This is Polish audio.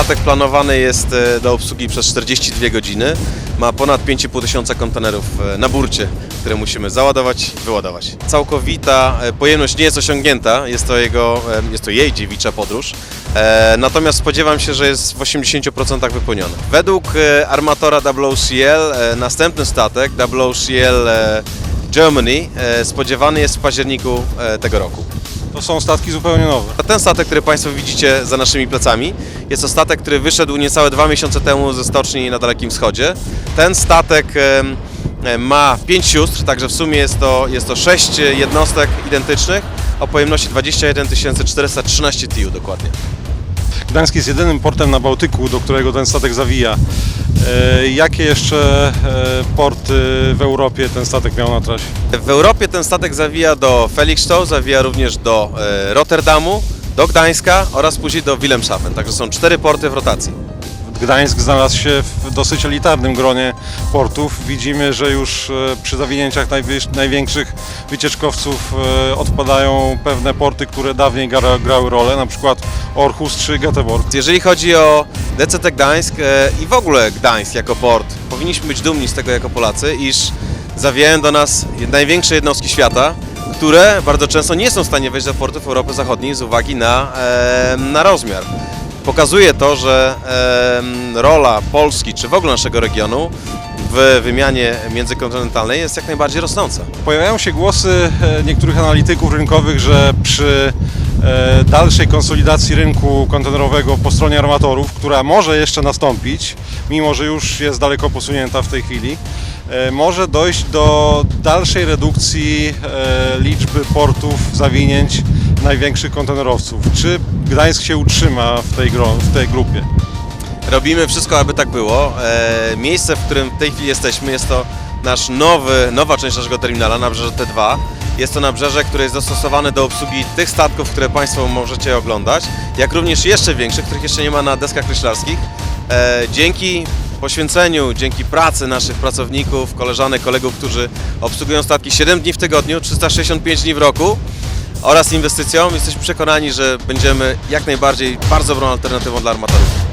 Statek planowany jest e, do obsługi przez 42 godziny. Ma ponad 5,5 tysiąca kontenerów e, na burcie, które musimy załadować wyładować. Całkowita e, pojemność nie jest osiągnięta, jest to, jego, jest to jej dziewicza podróż. Natomiast spodziewam się, że jest w 80% wypełniona. Według armatora WOCL e, następny statek WOCL e, Germany spodziewany jest w październiku tego roku. To są statki zupełnie nowe. A Ten statek, który Państwo widzicie za naszymi plecami, jest to statek, który wyszedł niecałe dwa miesiące temu ze stoczni na Dalekim Wschodzie. Ten statek ma pięć sióstr, także w sumie jest to, jest to sześć jednostek identycznych o pojemności 21 413 TIU dokładnie. Gdańsk jest jedynym portem na Bałtyku, do którego ten statek zawija. E, jakie jeszcze e, porty w Europie ten statek miał na trasie? W Europie ten statek zawija do Felixstowe, zawija również do e, Rotterdamu, do Gdańska oraz później do Wilhelmshaven. Także są cztery porty w rotacji. Gdańsk znalazł się w dosyć elitarnym gronie portów. Widzimy, że już e, przy zawinięciach największych wycieczkowców e, odpadają pewne porty, które dawniej gra, grały rolę, na przykład Orhus czy Göteborg. Jeżeli chodzi o DCT Gdańsk e, i w ogóle Gdańsk jako port, powinniśmy być dumni z tego jako Polacy, iż zawijają do nas największe jednostki świata, które bardzo często nie są w stanie wejść do portów Europy Zachodniej z uwagi na, na rozmiar. Pokazuje to, że rola Polski czy w ogóle naszego regionu w wymianie międzykontynentalnej jest jak najbardziej rosnąca. Pojawiają się głosy e, niektórych analityków rynkowych, że przy e, dalszej konsolidacji rynku kontenerowego po stronie armatorów, która może jeszcze nastąpić, mimo że już jest daleko posunięta w tej chwili, e, może dojść do dalszej redukcji liczby portów, zawinięć największych kontenerowców. Czy Gdańsk się utrzyma w tej, w tej grupie? Robimy wszystko, aby tak było. E, miejsce, w którym w tej chwili jesteśmy, jest to nasz nowy, nowa część naszego terminala, nabrzeże T2. Jest to nabrzeże, które jest dostosowane do obsługi tych statków, które Państwo możecie oglądać, jak również jeszcze większych, których jeszcze nie ma na deskach kryślarskich. E, dzięki poświęceniu, dzięki pracy naszych pracowników, koleżanek, kolegów, którzy obsługują statki 7 dni w tygodniu, 365 dni w roku, oraz inwestycją, jesteśmy przekonani, że będziemy jak najbardziej bardzo dobrą alternatywą dla armatorów.